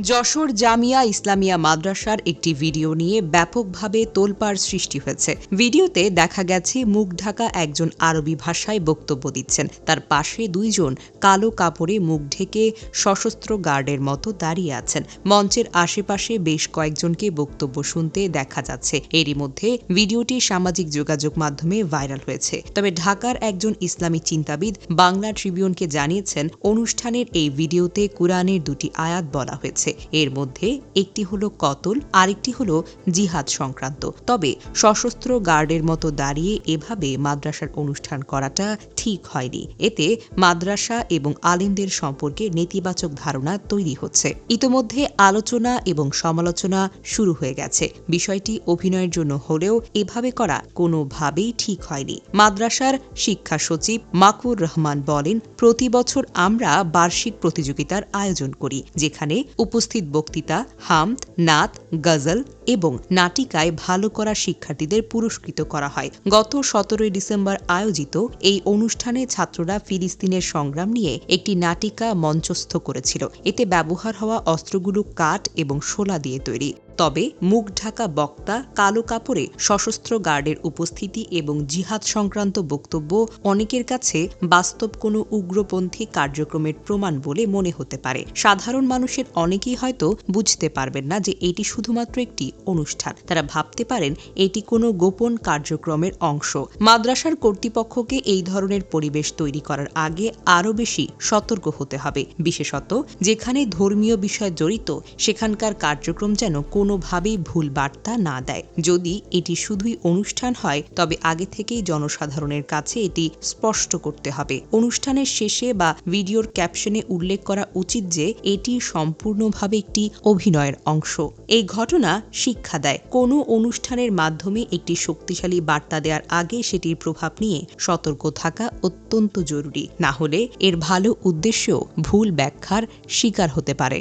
যশোর জামিয়া ইসলামিয়া মাদ্রাসার একটি ভিডিও নিয়ে ব্যাপকভাবে তোলপাড় সৃষ্টি হয়েছে। ভিডিওতে দেখা গেছে, মুখ ঢাকা একজন আরবি ভাষায় বক্তব্য দিচ্ছেন। তার পাশে দুইজন কালো কাপড়ে মুখ ঢেকে সশস্ত্র গার্ডের মতো দাঁড়িয়ে আছেন। মঞ্চের আশেপাশে বেশ কয়েকজনকে বক্তব্য শুনতে দেখা যাচ্ছে। এরই মধ্যে ভিডিওটি সামাজিক যোগাযোগ মাধ্যমে ভাইরাল হয়েছে। তবে ঢাকার একজন ইসলামী চিন্তাবিদ বাংলা ট্রিবিউনকে জানিয়েছেন, অনুষ্ঠানের এই ভিডিওতে কোরআনের দুটি আয়াত বলা হয়েছে। এর মধ্যে একটি হলো কতল, আরেকটি হলো জিহাদ সংক্রান্ত। তবে সশস্ত্র গার্ডের মতো দাঁড়িয়ে এভাবে মাদ্রাসার অনুষ্ঠান করাটা ঠিক হয়নি। এতে মাদ্রাসা এবং আলিমদের সম্পর্কে নেতিবাচক ধারণা তৈরি হচ্ছে। ইতোমধ্যে আলোচনা এবং সমালোচনা শুরু হয়ে গেছে। বিষয়টি অভিনয়ের জন্য হলেও এভাবে করা কোনোভাবেই ঠিক হয়নি। মাদ্রাসার শিক্ষা সচিব মাকুর রহমান বলেন, প্রতি বছর আমরা বার্ষিক প্রতিযোগিতার আয়োজন করি, যেখানে উপস্থিত বক্তৃতা হামদ নাত, গজল এবং নাটিকায় ভালো করা শিক্ষার্থীদের পুরস্কৃত করা হয়। গত সতেরোই ডিসেম্বর আয়োজিত এই অনুষ্ঠানে ছাত্ররা ফিলিস্তিনের সংগ্রাম নিয়ে একটি নাটিকা মঞ্চস্থ করেছিল। এতে ব্যবহার হওয়া অস্ত্রগুলো, কাঠ এবং শোলা দিয়ে তৈরি। তবে মুখ ঢাকা বক্তা কালো কাপড়ে সশস্ত্র গার্ডের উপস্থিতি এবং জিহাদ সংক্রান্ত বক্তব্য অনেকের কাছে বাস্তব কোনো উগ্রপন্থী কার্যক্রমের প্রমাণ বলে মনে হতে পারে। সাধারণ মানুষের অনেকেই হয়তো বুঝতে পারবেন না যে এটি শুধুমাত্র একটি অনুষ্ঠান। তারা ভাবতে পারেন এটি কোনো গোপন কার্যক্রমের অংশ। মাদ্রাসার কর্তৃপক্ষকে এই ধরনের পরিবেশ তৈরি করার আগে আরও বেশি সতর্ক হতে হবে। বিশেষত যেখানে ধর্মীয় বিষয় জড়িত, সেখানকার কার্যক্রম যেন কোনোভাবেই ভুল বার্তা না দেয়। যদি এটি শুধুই অনুষ্ঠান হয়, তবে আগে থেকেই জনসাধারণের কাছে এটি স্পষ্ট করতে হবে। অনুষ্ঠানের শেষে বা ভিডিওর ক্যাপশনে উল্লেখ করা উচিত যে, এটি সম্পূর্ণভাবে একটি অভিনয়ের অংশ। এই ঘটনা শিক্ষা দেয়। কোনো অনুষ্ঠানের মাধ্যমে একটি শক্তিশালী বার্তা দেওয়ার আগে সেটির প্রভাব নিয়ে সতর্ক থাকা অত্যন্ত জরুরি। না হলে এর ভালো উদ্দেশ্যেও ভুল ব্যাখ্যার শিকার হতে পারে।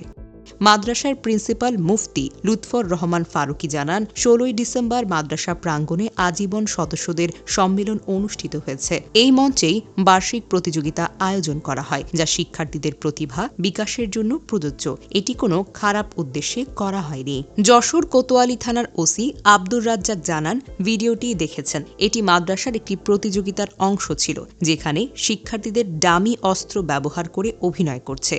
মাদ্রাসার প্রিন্সিপাল মুফতি লুৎফর রহমান ফারুকি জানান, ষোলোই ডিসেম্বর মাদ্রাসা প্রাঙ্গণে আজীবন সদস্যদের সম্মেলন অনুষ্ঠিত হয়েছে। এই মঞ্চেই বার্ষিক প্রতিযোগিতা আয়োজন করা হয়, যা শিক্ষার্থীদের প্রতিভা বিকাশের জন্য প্রযোজ্য। এটি কোনো খারাপ উদ্দেশ্যে করা হয়নি। যশোর কোতোয়ালি থানার ওসি আব্দুর রাজ্জাক জানান, ভিডিওটি দেখেছেন। এটি মাদ্রাসার একটি প্রতিযোগিতার অংশ ছিল, যেখানে শিক্ষার্থীদের ডামি অস্ত্র ব্যবহার করে অভিনয় করছে।